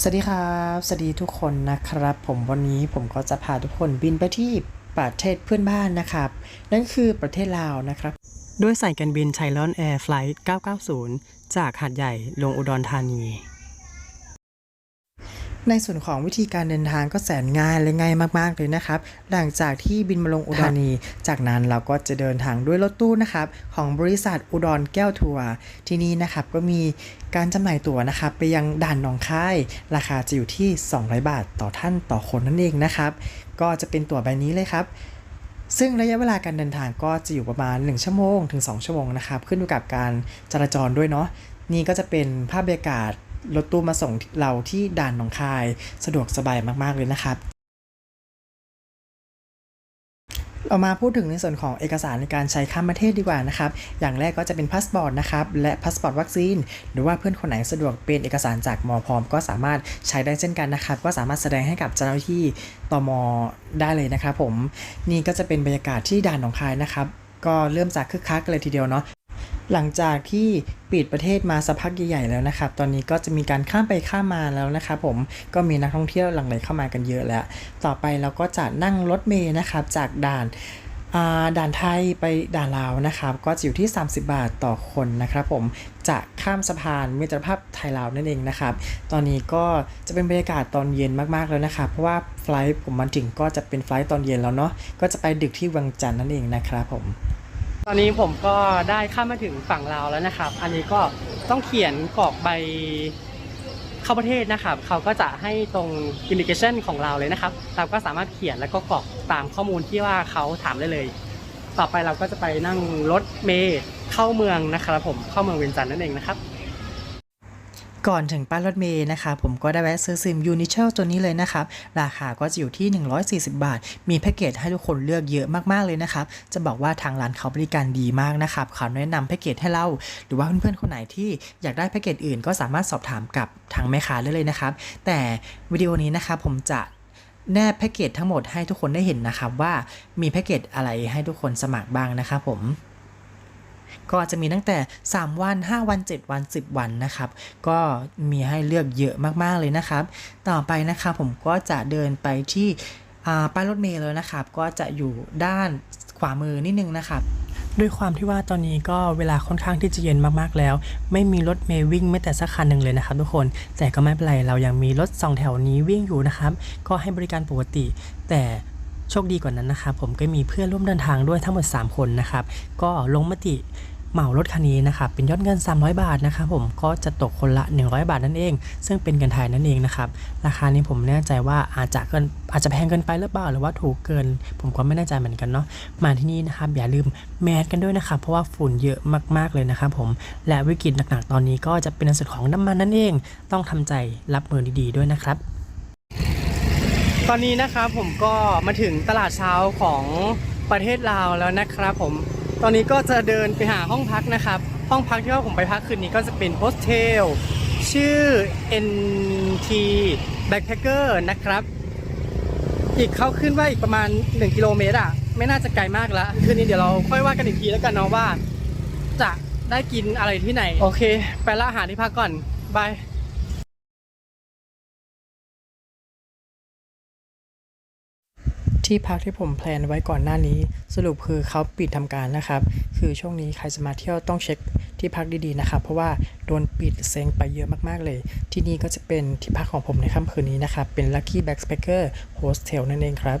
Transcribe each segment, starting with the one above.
สวัสดีครับ สวัสดีทุกคนนะครับ ผมวันนี้ผมก็จะพาทุกคนบินไปที่ประเทศเพื่อนบ้านนะครับ นั่นคือประเทศลาวนะครับ ด้วยสายการบินไทยลอนแอร์ไฟล์990 จากหาดใหญ่ลงอุดรธานี ในส่วนของวิธีการเดินทางก็แสนง่ายและง่ายมากๆเลยนะครับ หลังจากที่บินมาลงอุดรธานี จากนั้นเราก็จะเดินทางด้วยรถตู้นะครับของบริษัทอุดรแก้วทัวร์ที่นี่นะครับก็มีการจำหน่ายตั๋วนะครับไปยังด่านหนองคาย ราคาจะอยู่ที่ 200 บาทต่อท่านต่อคนนั่นเองนะครับ ก็จะเป็นตั๋วใบนี้เลยครับซึ่งระยะเวลาการเดินทางก็จะอยู่ประมาณ 1 ชั่วโมงถึง 2 ชั่วโมงนะครับ ขึ้นอยู่กับการจราจรด้วยเนาะนี่ก็จะเป็นภาพบรรยากาศ รถตู้มาส่งเราที่ด่านหนองคาย สะดวกสบายมาก ๆ เลยนะครับเรามาพูดถึงในส่วนของเอกสารในการใช้ข้ามประเทศดีกว่านะครับ อย่างแรกก็จะเป็นพาสปอร์ตนะครับ และพาสปอร์ตวัคซีน หรือว่าเพื่อนคนไหนสะดวกเป็นเอกสารจากมอพร้อม ก็สามารถใช้ได้เช่นกันนะครับ ก็สามารถแสดงให้กับเจ้าหน้าที่ตมได้เลยนะครับผม นี่ก็จะเป็นบรรยากาศที่ด่านหนองคายนะครับ ก็เริ่มจากคึกคักเลยทีเดียวเนาะ หลังจากที่ปิดประเทศมาสักพักใหญ่ๆแล้วนะครับ ตอนนี้ก็จะมีการข้ามไปข้ามมาแล้วนะครับผม ก็มีนักท่องเที่ยวหลั่งไหลเข้ามากันเยอะแล้ว ต่อไปเราก็จะนั่งรถเมล์นะครับจากด่านด่านไทยไปด่านลาวนะครับ ก็จะอยู่ที่ 30 บาทต่อคนนะครับผมจะข้ามสะพานมิตรภาพไทยลาวนั่นเองนะครับ ตอนนี้ก็จะเป็นบรรยากาศตอนเย็นมากๆแล้วนะครับ เพราะว่าไฟลท์ผมมาถึงก็จะเป็นไฟลท์ตอนเย็นแล้วเนาะก็จะไปดึกที่วังจันทร์นั่นเองนะครับผม ตอนนี้ผมก็ได้ข้ามมาถึงฝั่งลาวแล้วนะครับ อันนี้ก็ต้องเขียนกรอกใบเข้าประเทศนะครับ เขาก็จะให้ตรงอินดิเคชันของเราเลยนะครับ เราก็สามารถเขียนแล้วก็กรอกตามข้อมูลที่ว่าเขาถามได้เลย ต่อไปเราก็จะไปนั่งรถเมล์เข้าเมืองนะครับผมเข้าเมืองเวียงจันทร์นั่นเองนะครับ ก่อนถึงป้ายรถเมย์นะคะผมก็ได้แวะซื้อซิมยูนิเชลตัวนี้เลยนะครับ ราคาก็จะอยู่ที่ 140 บาท มีแพ็กเกจให้ทุกคนเลือกเยอะมากๆเลยนะครับ จะบอกว่าทางร้านเขาบริการดีมากนะครับเขาแนะนำแพ็กเกจให้เรา หรือว่าเพื่อนๆคนไหนที่อยากได้แพ็กเกจอื่น ก็สามารถสอบถามกับทางแม่ค้าได้เลยนะครับ แต่วิดีโอนี้นะครับผมจะแนบแพ็กเกจทั้งหมดให้ทุกคนได้เห็นนะครับว่ามีแพ็กเกจอะไรให้ทุกคนสมัครบ้างนะครับผม ก็จะมีตั้งแต่ 3 วัน 5 วัน 7 วัน 10 วันนะครับ ก็มีให้เลือกเยอะมากๆเลยนะครับ ต่อไปนะครับผมก็จะเดินไปที่ป้ายรถเมล์เลยนะครับ ก็จะอยู่ด้านขวามือนิดนึงนะครับด้วยความที่ว่าตอนนี้ก็เวลาค่อนข้างที่จะเย็นมากๆแล้ว ไม่มีรถเมล์วิ่งแม้แต่สักคันหนึ่งเลยนะครับทุกคน แต่ก็ไม่เป็นไรเรายังมีรถสองแถวนี้วิ่งอยู่นะครับ ก็ให้บริการปกติ แต่ โชคดีกว่านั้นนะครับผมก็มีเพื่อนร่วมเดินทางด้วยทั้งหมด 3 คนนะครับ ก็ลงมติเหมารถคันนี้นะครับเป็นยอดเงิน 300 บาทนะครับผมก็จะตกคนละ 100 บาทนั่นเอง ซึ่งเป็นเงินไทยนั่นเองนะครับราคานี้ผมไม่แน่ใจว่าอาจจะเกินอาจจะแพงเกินไปหรือเปล่าหรือว่าถูกเกิน ผมก็ไม่แน่ใจเหมือนกันเนาะมาที่นี่นะครับอย่าลืมแมสกันด้วยนะครับเพราะว่าฝุ่นเยอะมากๆเลยนะครับผมและวิกฤตหนักๆตอนนี้ก็จะเป็นในส่วนของน้ำมันนั่นเอง ต้องทำใจรับมือดีๆด้วยนะครับ ตอนนี้นะครับผมก็มาถึงตลาดเช้าของประเทศลาวแล้วนะครับผม ตอนนี้ก็จะเดินไปหาห้องพักนะครับ ห้องพักที่ว่าผมไปพักคืนนี้ก็จะเป็นโฮสเทลชื่อ NT Backpacker นะครับ อีกเข้าขึ้นว่าอีกประมาณ 1 กิโลเมตรอะ ไม่น่าจะไกลมากแล้วคืนนี้เดี๋ยวเราค่อยว่ากันอีกทีแล้วกันเนาะว่า จะได้กินอะไรที่ไหน โอเค ไปละอาหารที่พักก่อนบาย ที่พักที่ผมแพลนไว้ก่อนหน้านี้ สรุปคือเขาปิดทำการนะครับ คือช่วงนี้ใครจะมาเที่ยวต้องเช็คที่พักดีๆนะครับ เพราะว่าโดนปิดเซ็งไปเยอะมากๆเลย ที่นี่ก็จะเป็นที่พักของผมในค่ำคืนนี้นะครับ เป็น Lucky Backpacker Hostel นั่นเองครับ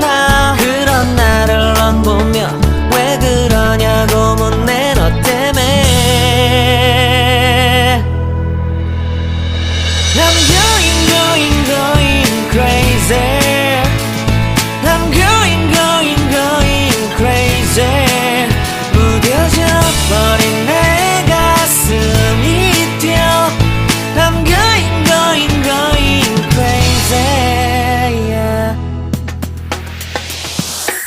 I'm going going going crazy I'm going going going crazy 무뎌져 버린 내 가슴이 뛰어 I'm going going going crazy yeah.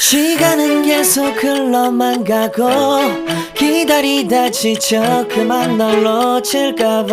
시간은 계속 흘러만 가고 기다리다 지쳐 그만 널 놓칠까봐